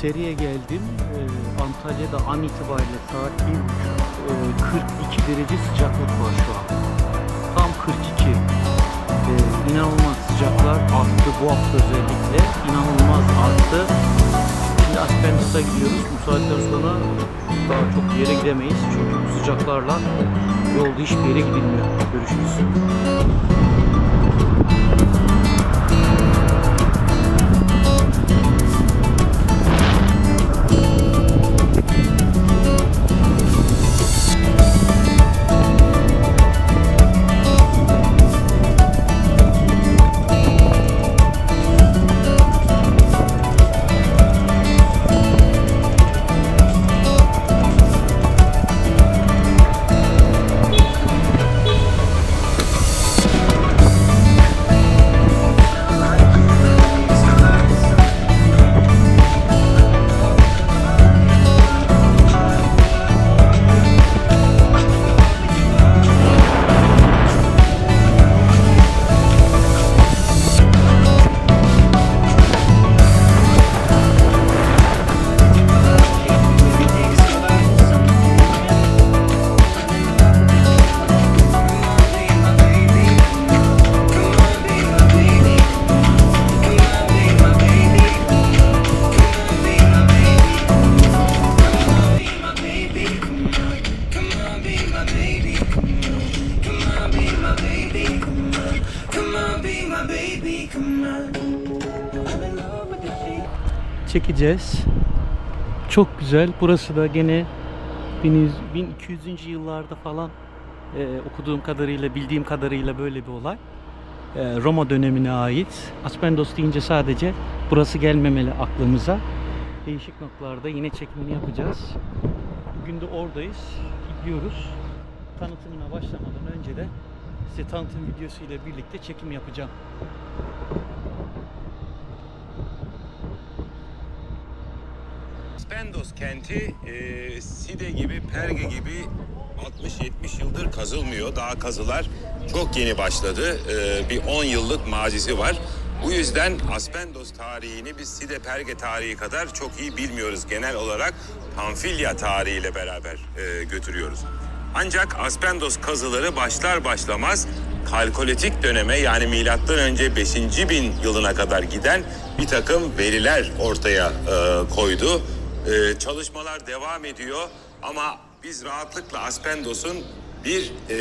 Seriye geldim. Ee, Antalya'da an itibariyle saat 1.30. Ee, 42 derece sıcaklık var şu an. Tam 42. Ee, inanılmaz sıcaklar arttı bu hafta özellikle. İnanılmaz arttı. Şimdi Aspendus'a gidiyoruz. Bu saatten sonra daha çok yere gidemeyiz. Çünkü bu sıcaklarla yolda hiçbir yere gidilmiyor. Görüşürüz. Çekeceğiz. Çok güzel. Burası da gene 1100 1200. yıllarda falan e, okuduğum kadarıyla, bildiğim kadarıyla böyle bir olay. E, Roma dönemine ait. Aspendos deyince sadece burası gelmemeli aklımıza. Değişik noktalarda yine çekimini yapacağız. Bugün de oradayız. Gidiyoruz. Tanıtımına başlamadan önce de size tanıtım videosu ile birlikte çekim yapacağım. Spendos kenti e, Side gibi, Perge gibi 60-70 yıldır kazılmıyor. Daha kazılar çok yeni başladı. E, bir 10 yıllık mazisi var. Bu yüzden Aspendos tarihini biz Side Perge tarihi kadar çok iyi bilmiyoruz. Genel olarak Pamfilya tarihiyle beraber e, götürüyoruz. Ancak Aspendos kazıları başlar başlamaz Kalkolitik döneme yani milattan önce 5. bin yılına kadar giden bir takım veriler ortaya e, koydu. E, çalışmalar devam ediyor ama biz rahatlıkla Aspendos'un bir e,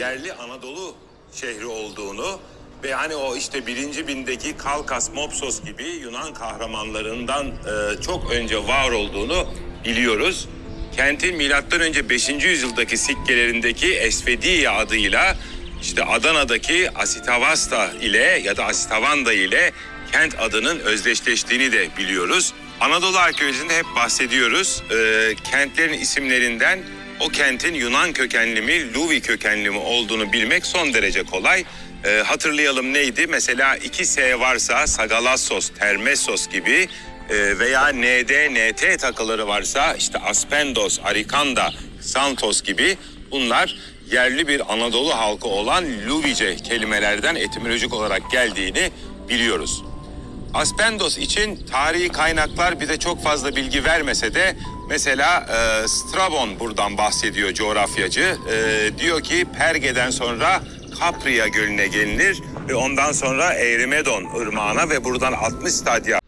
yerli Anadolu şehri olduğunu ve hani o işte birinci bindeki Kalkas Mopsos gibi Yunan kahramanlarından e, çok önce var olduğunu biliyoruz. Kentin milattan önce 5. yüzyıldaki sikkelerindeki Esfediye adıyla işte Adana'daki Asitavasta ile ya da Asitavanda ile kent adının özdeşleştiğini de biliyoruz. Anadolu arkeolojisinde hep bahsediyoruz. Ee, kentlerin isimlerinden o kentin Yunan kökenli mi, Luvi kökenli mi olduğunu bilmek son derece kolay. Ee, hatırlayalım neydi? Mesela iki S varsa Sagalassos, Termessos gibi e, veya ND, NT takıları varsa işte Aspendos, Arikanda, Santos gibi bunlar yerli bir Anadolu halkı olan Luvice kelimelerden etimolojik olarak geldiğini biliyoruz. Aspendos için tarihi kaynaklar bize çok fazla bilgi vermese de mesela e, Strabon buradan bahsediyor coğrafyacı. E, diyor ki Perge'den sonra Kapria Gölü'ne gelinir ve ondan sonra Erimedon ırmağına ve buradan 60 stadya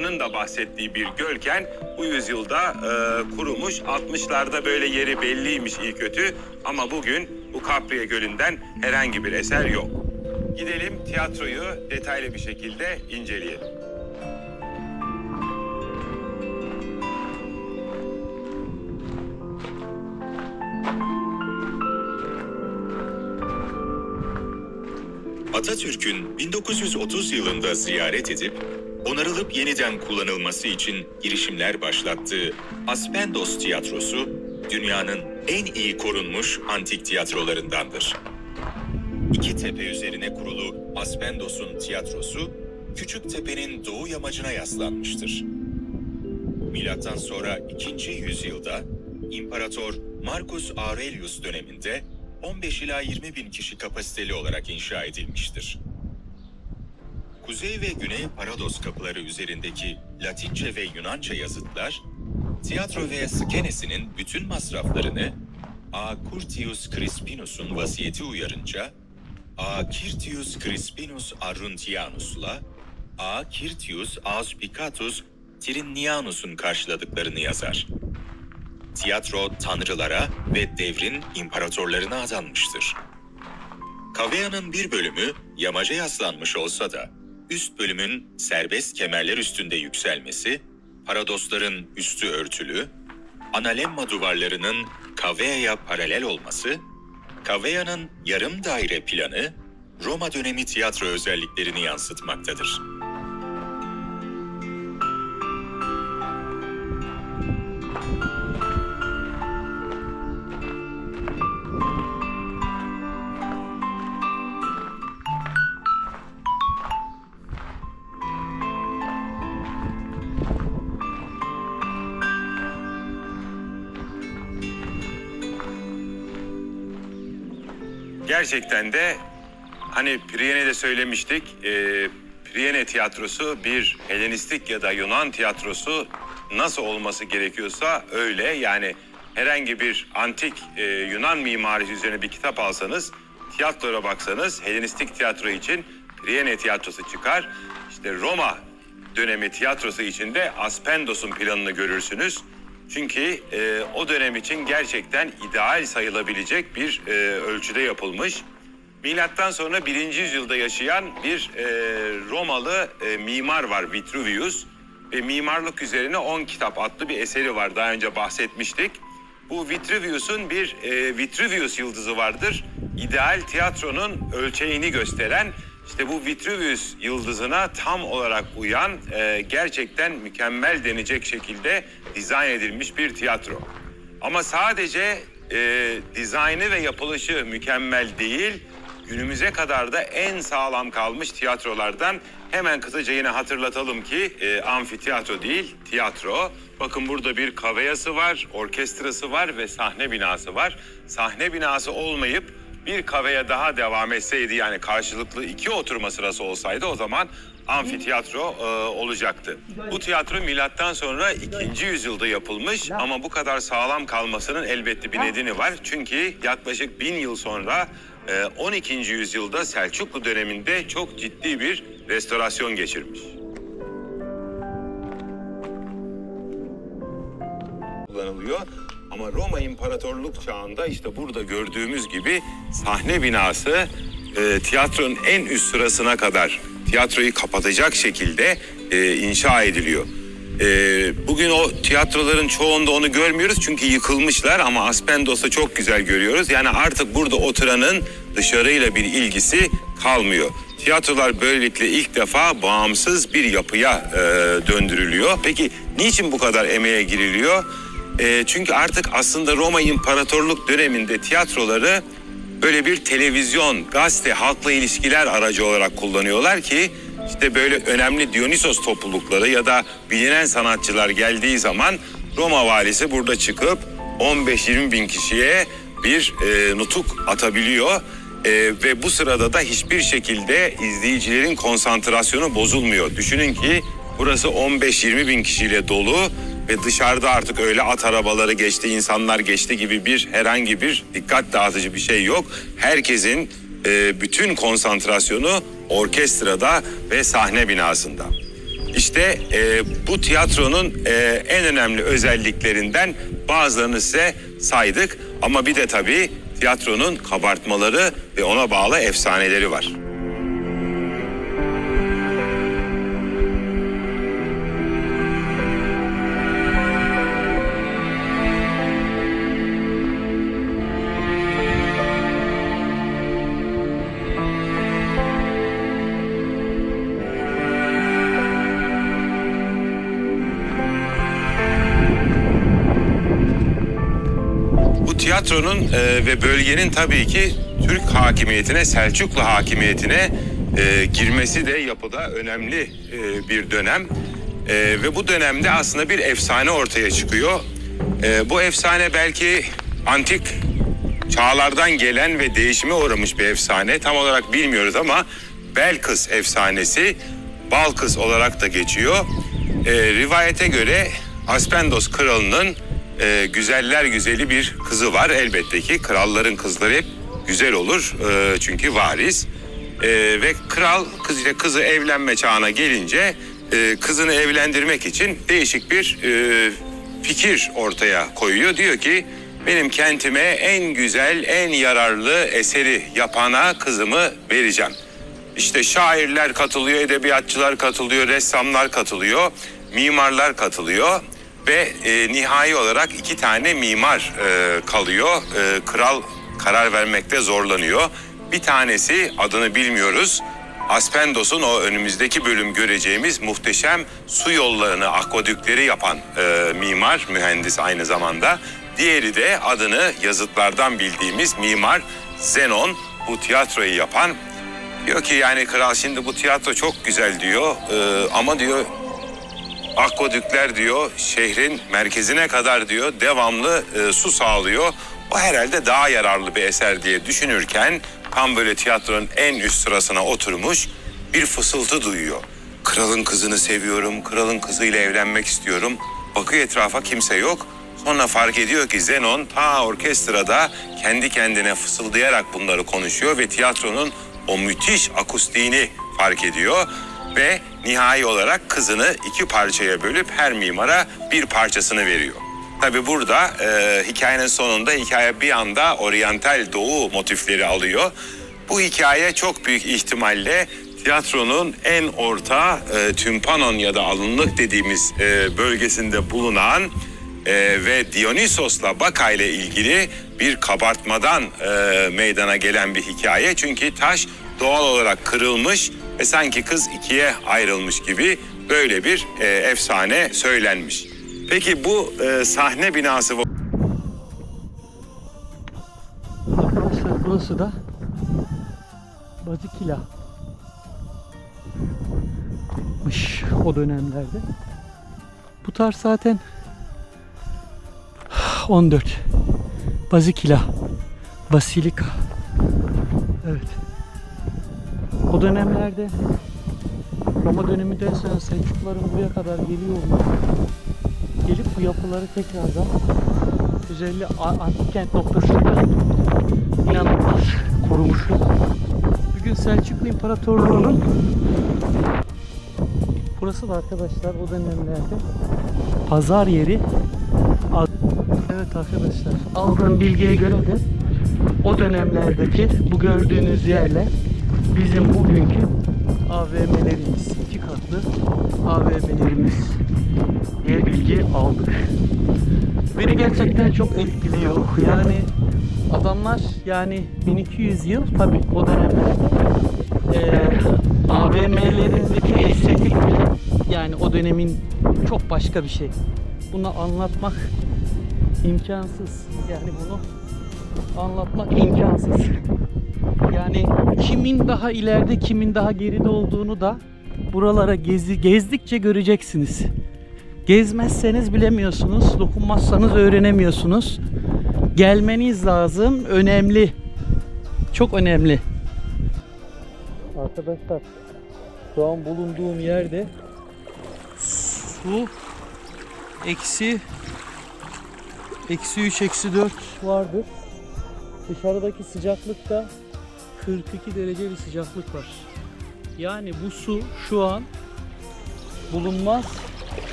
seyyahlarının da bahsettiği bir gölken bu yüzyılda e, kurumuş. 60'larda böyle yeri belliymiş iyi kötü ama bugün bu Capria Gölü'nden herhangi bir eser yok. Gidelim tiyatroyu detaylı bir şekilde inceleyelim. Atatürk'ün 1930 yılında ziyaret edip onarılıp yeniden kullanılması için girişimler başlattığı Aspendos Tiyatrosu dünyanın en iyi korunmuş antik tiyatrolarındandır. İki tepe üzerine kurulu Aspendos'un tiyatrosu Küçük Tepe'nin doğu yamacına yaslanmıştır. Milattan sonra 2. yüzyılda İmparator Marcus Aurelius döneminde 15 ila 20 bin kişi kapasiteli olarak inşa edilmiştir. Kuzey ve Güney Parados kapıları üzerindeki Latince ve Yunanca yazıtlar, tiyatro ve skenesinin bütün masraflarını A. Curtius Crispinus'un vasiyeti uyarınca A. Cirtius Crispinus Arruntianus'la A. Cirtius Auspicatus Tirinnianus'un karşıladıklarını yazar. Tiyatro tanrılara ve devrin imparatorlarına adanmıştır. Kavea'nın bir bölümü yamaca yaslanmış olsa da üst bölümün serbest kemerler üstünde yükselmesi, paradosların üstü örtülü, analemma duvarlarının Kavea'ya paralel olması, Kavea'nın yarım daire planı Roma dönemi tiyatro özelliklerini yansıtmaktadır. Gerçekten de hani Priene söylemiştik. E, Priene tiyatrosu bir Helenistik ya da Yunan tiyatrosu nasıl olması gerekiyorsa öyle. Yani herhangi bir antik e, Yunan mimarisi üzerine bir kitap alsanız, tiyatroya baksanız Helenistik tiyatro için Priene tiyatrosu çıkar. İşte Roma dönemi tiyatrosu için de Aspendos'un planını görürsünüz. Çünkü e, o dönem için gerçekten ideal sayılabilecek bir e, ölçüde yapılmış. Milattan sonra birinci yüzyılda yaşayan bir e, Romalı e, mimar var Vitruvius. Ve mimarlık üzerine 10 kitap adlı bir eseri var. Daha önce bahsetmiştik. Bu Vitruvius'un bir e, Vitruvius yıldızı vardır. İdeal tiyatronun ölçeğini gösteren işte bu Vitruvius yıldızına tam olarak uyan e, gerçekten mükemmel denecek şekilde dizayn edilmiş bir tiyatro. Ama sadece e, dizaynı ve yapılışı mükemmel değil, günümüze kadar da en sağlam kalmış tiyatrolardan hemen kısaca yine hatırlatalım ki e, amfiteyatro değil, tiyatro. Bakın burada bir kaveyası var, orkestrası var ve sahne binası var. Sahne binası olmayıp bir kaveye daha devam etseydi yani karşılıklı iki oturma sırası olsaydı o zaman amfiteyatro e, olacaktı. Bu tiyatro milattan sonra ikinci yüzyılda yapılmış ama bu kadar sağlam kalmasının elbette bir nedeni var. Çünkü yaklaşık bin yıl sonra e, 12. yüzyılda Selçuklu döneminde çok ciddi bir restorasyon geçirmiş. kullanılıyor. Ama Roma İmparatorluk çağında işte burada gördüğümüz gibi sahne binası e, tiyatronun en üst sırasına kadar tiyatroyu kapatacak şekilde e, inşa ediliyor. E, bugün o tiyatroların çoğunda onu görmüyoruz çünkü yıkılmışlar ama Aspendos'ta çok güzel görüyoruz. Yani artık burada oturanın dışarıyla bir ilgisi kalmıyor. Tiyatrolar böylelikle ilk defa bağımsız bir yapıya e, döndürülüyor. Peki niçin bu kadar emeğe giriliyor? E, çünkü artık aslında Roma İmparatorluk döneminde tiyatroları böyle bir televizyon, gazete, halkla ilişkiler aracı olarak kullanıyorlar ki işte böyle önemli Dionysos toplulukları ya da bilinen sanatçılar geldiği zaman Roma valisi burada çıkıp 15-20 bin kişiye bir e, nutuk atabiliyor. E, ve bu sırada da hiçbir şekilde izleyicilerin konsantrasyonu bozulmuyor. Düşünün ki burası 15-20 bin kişiyle dolu ve dışarıda artık öyle at arabaları geçti, insanlar geçti gibi bir herhangi bir dikkat dağıtıcı bir şey yok. Herkesin e, bütün konsantrasyonu orkestrada ve sahne binasında. İşte e, bu tiyatronun e, en önemli özelliklerinden bazılarını size saydık. Ama bir de tabii tiyatronun kabartmaları ve ona bağlı efsaneleri var. Tiyatronun e, ve bölgenin tabii ki Türk hakimiyetine, Selçuklu hakimiyetine e, girmesi de yapıda önemli e, bir dönem. E, ve bu dönemde aslında bir efsane ortaya çıkıyor. E, bu efsane belki antik çağlardan gelen ve değişime uğramış bir efsane. Tam olarak bilmiyoruz ama Belkıs efsanesi Balkız olarak da geçiyor. E, rivayete göre Aspendos kralının e, güzeller güzeli bir kızı var. Elbette ki kralların kızları hep güzel olur e, çünkü varis. E, ve kral kız ile kızı evlenme çağına gelince e, kızını evlendirmek için değişik bir e, fikir ortaya koyuyor. Diyor ki benim kentime en güzel, en yararlı eseri yapana kızımı vereceğim. İşte şairler katılıyor, edebiyatçılar katılıyor, ressamlar katılıyor, mimarlar katılıyor ve e, nihai olarak iki tane mimar e, kalıyor. E, kral karar vermekte zorlanıyor. Bir tanesi adını bilmiyoruz. Aspendos'un o önümüzdeki bölüm göreceğimiz muhteşem su yollarını, akvadükleri yapan e, mimar, mühendis aynı zamanda. Diğeri de adını yazıtlardan bildiğimiz mimar Zenon, bu tiyatroyu yapan Diyor ki yani kral şimdi bu tiyatro çok güzel diyor Ee, ama diyor akvadükler diyor şehrin merkezine kadar diyor devamlı e, su sağlıyor. O herhalde daha yararlı bir eser diye düşünürken tam böyle tiyatronun en üst sırasına oturmuş bir fısıltı duyuyor. Kralın kızını seviyorum, kralın kızıyla evlenmek istiyorum. Bakıyor etrafa kimse yok. Sonra fark ediyor ki Zenon ta orkestrada kendi kendine fısıldayarak bunları konuşuyor ve tiyatronun o müthiş akustiğini fark ediyor ve nihai olarak kızını iki parçaya bölüp her mimara bir parçasını veriyor. Tabi burada e, hikayenin sonunda hikaye bir anda oryantal doğu motifleri alıyor. Bu hikaye çok büyük ihtimalle tiyatronun en orta e, tümpanon ya da alınlık dediğimiz e, bölgesinde bulunan e, ve Dionysos'la Baka ile ilgili bir kabartmadan e, meydana gelen bir hikaye. Çünkü taş doğal olarak kırılmış ve sanki kız ikiye ayrılmış gibi böyle bir e, efsane söylenmiş. Peki bu e, sahne binası Arkadaşlar burası da Bazikila. mış o dönemlerde. Bu tarz zaten 14. Bazikila. Basilika. Evet. O dönemlerde Roma döneminden sonra Selçukluların buraya kadar geliyor gelip bu yapıları tekrardan özellikle antik kent noktasında inanılmaz korumuşlar. Bugün Selçuklu İmparatorluğu'nun burası da arkadaşlar o dönemlerde pazar yeri. Evet arkadaşlar aldığım bilgiye göre de o dönemlerdeki bu gördüğünüz yerle bizim bugünkü AVM'lerimiz iki katlı AVM'lerimiz diye bilgi aldık. Beni gerçekten çok etkiliyor. Yani adamlar yani 1200 yıl tabi o dönemler eee AVM'lerindeki estetik yani o dönemin çok başka bir şey. Bunu anlatmak imkansız. Yani bunu anlatmak imkansız. Yani kimin daha ileride kimin daha geride olduğunu da buralara gezi, gezdikçe göreceksiniz. Gezmezseniz bilemiyorsunuz, dokunmazsanız öğrenemiyorsunuz. Gelmeniz lazım, önemli. Çok önemli. Arkadaşlar, şu an bulunduğum yerde su eksi eksi 3 eksi 4 vardır. Dışarıdaki sıcaklıkta 42 derece bir sıcaklık var. Yani bu su şu an bulunmaz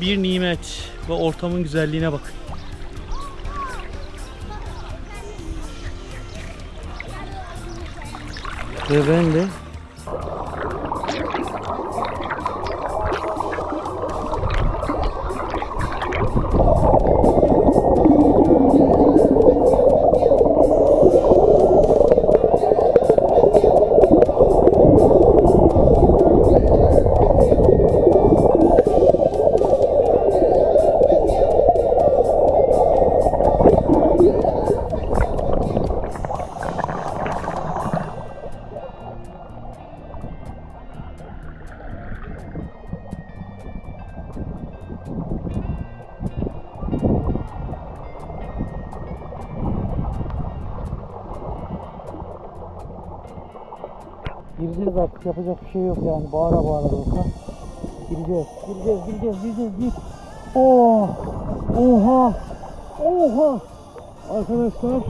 bir nimet ve ortamın güzelliğine bakın. Ve ben de yapacak bir şey yok yani bağıra bağıra olsa. Gireceğiz, gireceğiz, gireceğiz, gireceğiz, gir. Oh, oha, oha. Arkadaşlar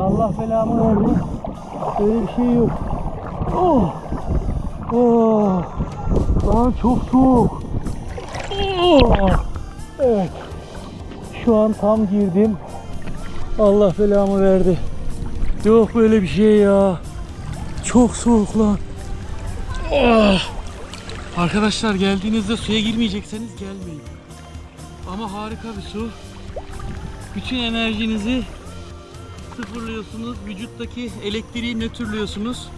Allah belamı verdi. Böyle bir şey yok. Oh, oh. Lan çok soğuk. Oh. Evet. Şu an tam girdim. Allah belamı verdi. Yok böyle bir şey ya. Çok soğuk lan. Ah! Arkadaşlar geldiğinizde suya girmeyecekseniz gelmeyin. Ama harika bir su. Bütün enerjinizi sıfırlıyorsunuz. Vücuttaki elektriği nötrlüyorsunuz.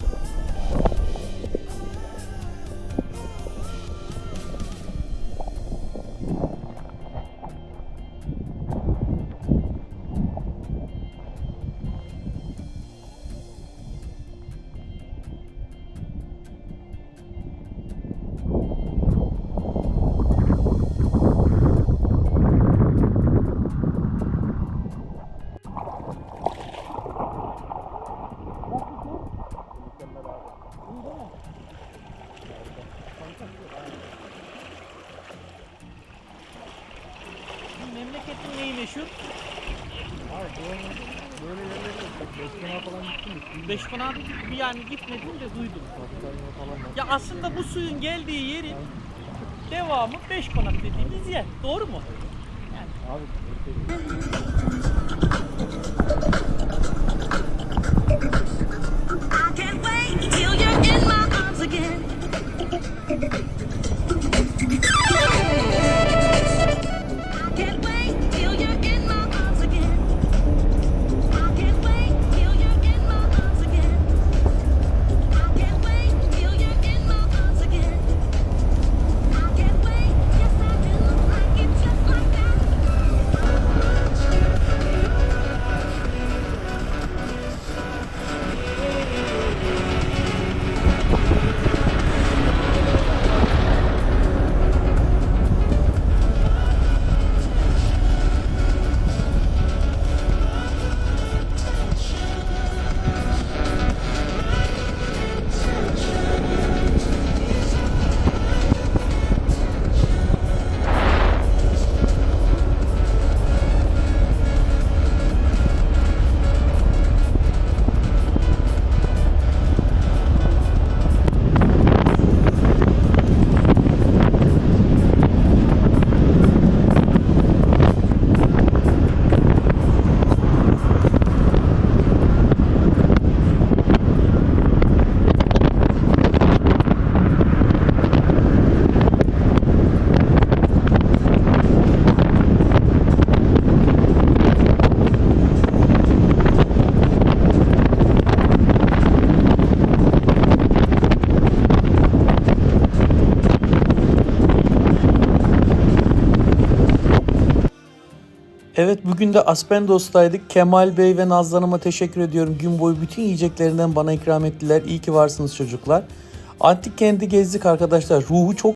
Mi? Beş konağa yani gitmedim de duydum. Ya aslında bu suyun geldiği yerin devamı beş konak dediğimiz yer. Doğru mu? Abi bugün de Aspendos'taydık. Kemal Bey ve Nazlı Hanım'a teşekkür ediyorum. Gün boyu bütün yiyeceklerinden bana ikram ettiler. İyi ki varsınız çocuklar. Antik kendi gezdik arkadaşlar. Ruhu çok